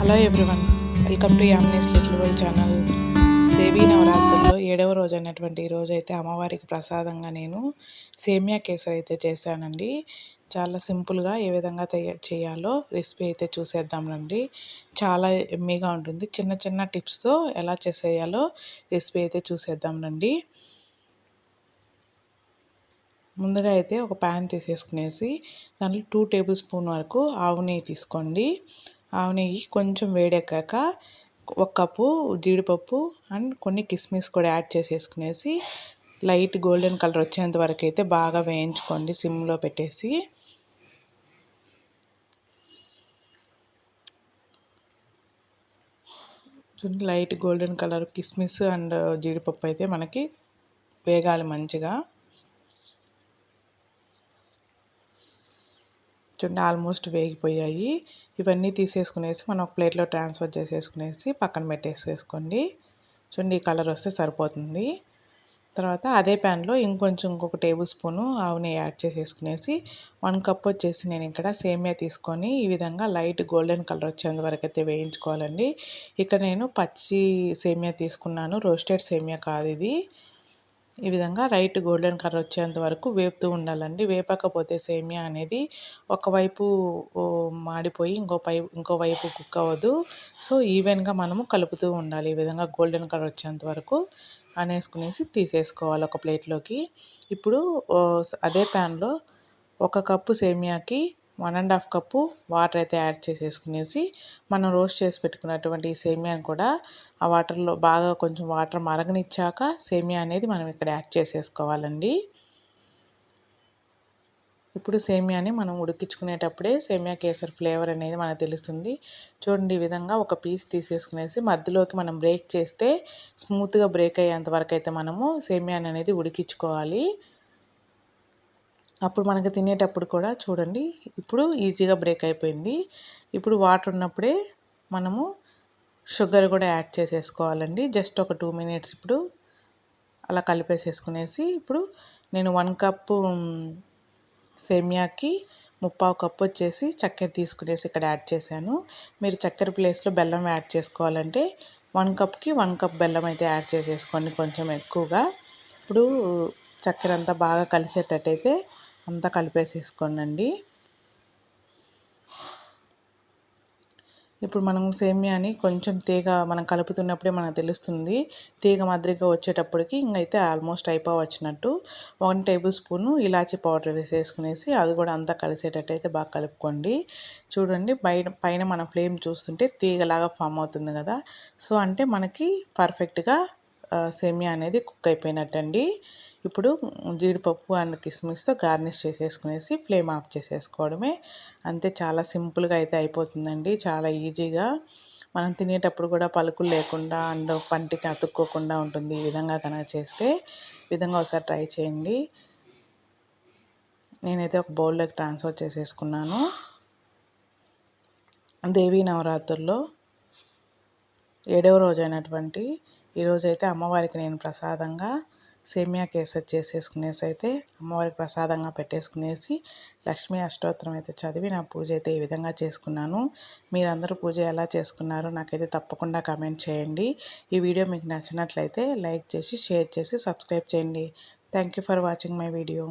Hello everyone welcome to Yamni's little world channel. Devi నవరాత్రుల్లో ఏడవ రోజు అయినటువంటి ఈ అయితే అమ్మవారికి ప్రసాదంగా నేను సేమియా కేసరి అయితే చేశానండి. చాలా సింపుల్గా ఏ విధంగా తయారు చేయాలో రెసిపీ అయితే చూసేద్దాం రండి. చాలా ఎమ్మీగా ఉంటుంది. చిన్న చిన్న టిప్స్తో ఎలా చేసేయాలో రెసిపీ అయితే చూసేద్దాం రండి. ముందుగా అయితే ఒక ప్యాన్ తీసేసుకునేసి దాంట్లో టూ టేబుల్ స్పూన్ వరకు ఆవు నెయ్యి తీసుకోండి. ఆవు నెయ్యి కొంచెం వేడెక్కాక ఒక కప్పు జీడిపప్పు అండ్ కొన్ని కిస్మిస్ కూడా యాడ్ చేసేసుకునేసి లైట్ గోల్డెన్ కలర్ వచ్చేంత వరకు అయితే బాగా వేయించుకోండి సిమ్లో పెట్టేసి. లైట్ గోల్డెన్ కలర్ కిస్మిస్ అండ్ జీడిపప్పు అయితే మనకి వేగాలి మంచిగా. చూడండి ఆల్మోస్ట్ వేగిపోయాయి. ఇవన్నీ తీసేసుకునేసి మనం ఒక ప్లేట్లో ట్రాన్స్ఫర్ చేసేసుకునేసి పక్కన పెట్టేసేసుకోండి. చూడండి ఈ కలర్ వస్తే సరిపోతుంది. తర్వాత అదే ప్యాన్లో ఇంకొంచెం ఇంకొక టేబుల్ స్పూను ఆవుని యాడ్ చేసేసుకునేసి వన్ కప్ వచ్చేసి నేను ఇక్కడ సేమియా తీసుకొని ఈ విధంగా లైట్ గోల్డెన్ కలర్ వచ్చేంత వరకు అయితే వేయించుకోవాలండి. ఇక్కడ నేను పచ్చి సేమియా తీసుకున్నాను. రోస్టెడ్ సేమియా కాదు ఇది. ఈ విధంగా రైట్ గోల్డెన్ కలర్ వచ్చేంత వరకు వేపుతూ ఉండాలండి. వేపకపోతే సేమియా అనేది ఒకవైపు మాడిపోయి ఇంకో పై ఇంకోవైపు కుక్ అవ్వదు. సో ఈవెన్గా మనము కలుపుతూ ఉండాలి ఈ విధంగా గోల్డెన్ కలర్ వచ్చేంత వరకు. అనేసుకునేసి తీసేసుకోవాలి ఒక ప్లేట్లోకి. ఇప్పుడు అదే ప్యాన్లో ఒక cup సేమియాకి one and half cup water అయితే యాడ్ చేసేసుకునేసి మనం రోస్ట్ చేసి పెట్టుకున్నటువంటి ఈ సేమియాని కూడా ఆ వాటర్లో బాగా కొంచెం వాటర్ మరగనిచ్చాక సేమియా అనేది మనం ఇక్కడ యాడ్ చేసేసుకోవాలండి. ఇప్పుడు సేమియాని మనం ఉడికించుకునేటప్పుడే సేమియా కేసర్ ఫ్లేవర్ అనేది మనకు తెలుస్తుంది. చూడండి ఈ విధంగా ఒక పీస్ తీసేసుకునేసి మధ్యలోకి మనం బ్రేక్ చేస్తే స్మూత్గా బ్రేక్ అయ్యేంత వరకు అయితే మనము సేమియాని అనేది ఉడికించుకోవాలి. అప్పుడు మనకి తినేటప్పుడు కూడా చూడండి ఇప్పుడు ఈజీగా బ్రేక్ అయిపోయింది. ఇప్పుడు వాటర్ ఉన్నప్పుడే మనము షుగర్ కూడా యాడ్ చేసేసుకోవాలండి. జస్ట్ ఒక టూ మినిట్స్ ఇప్పుడు అలా కలిపేసేసుకునేసి ఇప్పుడు నేను వన్ కప్పు సేమియాకి ముప్పావు కప్పు వచ్చేసి చక్కెర తీసుకునేసి ఇక్కడ యాడ్ చేశాను. మీరు చక్కెర ప్లేస్లో బెల్లం యాడ్ చేసుకోవాలంటే వన్ కప్కి వన్ కప్ బెల్లం అయితే యాడ్ చేసేసుకోండి కొంచెం ఎక్కువగా. ఇప్పుడు చక్కెర అంతా బాగా కలిసేటట్టయితే అంతా కలిపేసేసుకోండి ఇప్పుడు మనం సేమియాని కొంచెం తీగ మనం కలుపుతున్నప్పుడే మనకు తెలుస్తుంది. తీగ మాదిరిగా వచ్చేటప్పటికి ఇంకైతే ఆల్మోస్ట్ అయిపోవచ్చినట్టు వన్ టేబుల్ స్పూను ఇలాచి పౌడర్ వేసేసుకునేసి అది కూడా అంతా కలిసేటట్టు అయితే బాగా కలుపుకోండి. చూడండి బయట పైన మన ఫ్లేమ్ చూస్తుంటే తీగలాగా ఫామ్ అవుతుంది కదా. సో అంటే మనకి పర్ఫెక్ట్గా సేమియా అనేది కుక్ అయిపోయినట్టండి. ఇప్పుడు జీడిపప్పు అండ్ కిస్మిస్తో గార్నిష్ చేసేసుకునేసి ఫ్లేమ్ ఆఫ్ చేసేసుకోవడమే. అంతే చాలా సింపుల్గా అయితే అయిపోతుందండి. చాలా ఈజీగా. మనం తినేటప్పుడు కూడా పలుకులు లేకుండా అండ్ పంటికి అతుక్కోకుండా ఉంటుంది ఈ విధంగా కనుక చేస్తే. విధంగా ఒకసారి ట్రై చేయండి. నేనైతే ఒక బౌల్లోకి ట్రాన్స్ఫర్ చేసేసుకున్నాను. దేవీ నవరాత్రుల్లో ఏడవ రోజు అయినటువంటి ఈరోజైతే అమ్మవారికి నేను ప్రసాదంగా సేమియా కేసరి చేసేసుకునేసి అయితే అమ్మవారికి ప్రసాదంగా పెట్టేసుకునేసి లక్ష్మీ అష్టోత్తరం అయితే చదివి నా పూజ అయితే ఈ విధంగా చేసుకున్నాను. మీరందరూ పూజ ఎలా చేసుకున్నారో నాకైతే తప్పకుండా కామెంట్ చేయండి. ఈ వీడియో మీకు నచ్చినట్లయితే లైక్ చేసి షేర్ చేసి సబ్స్క్రైబ్ చేయండి. Thank you for watching my video.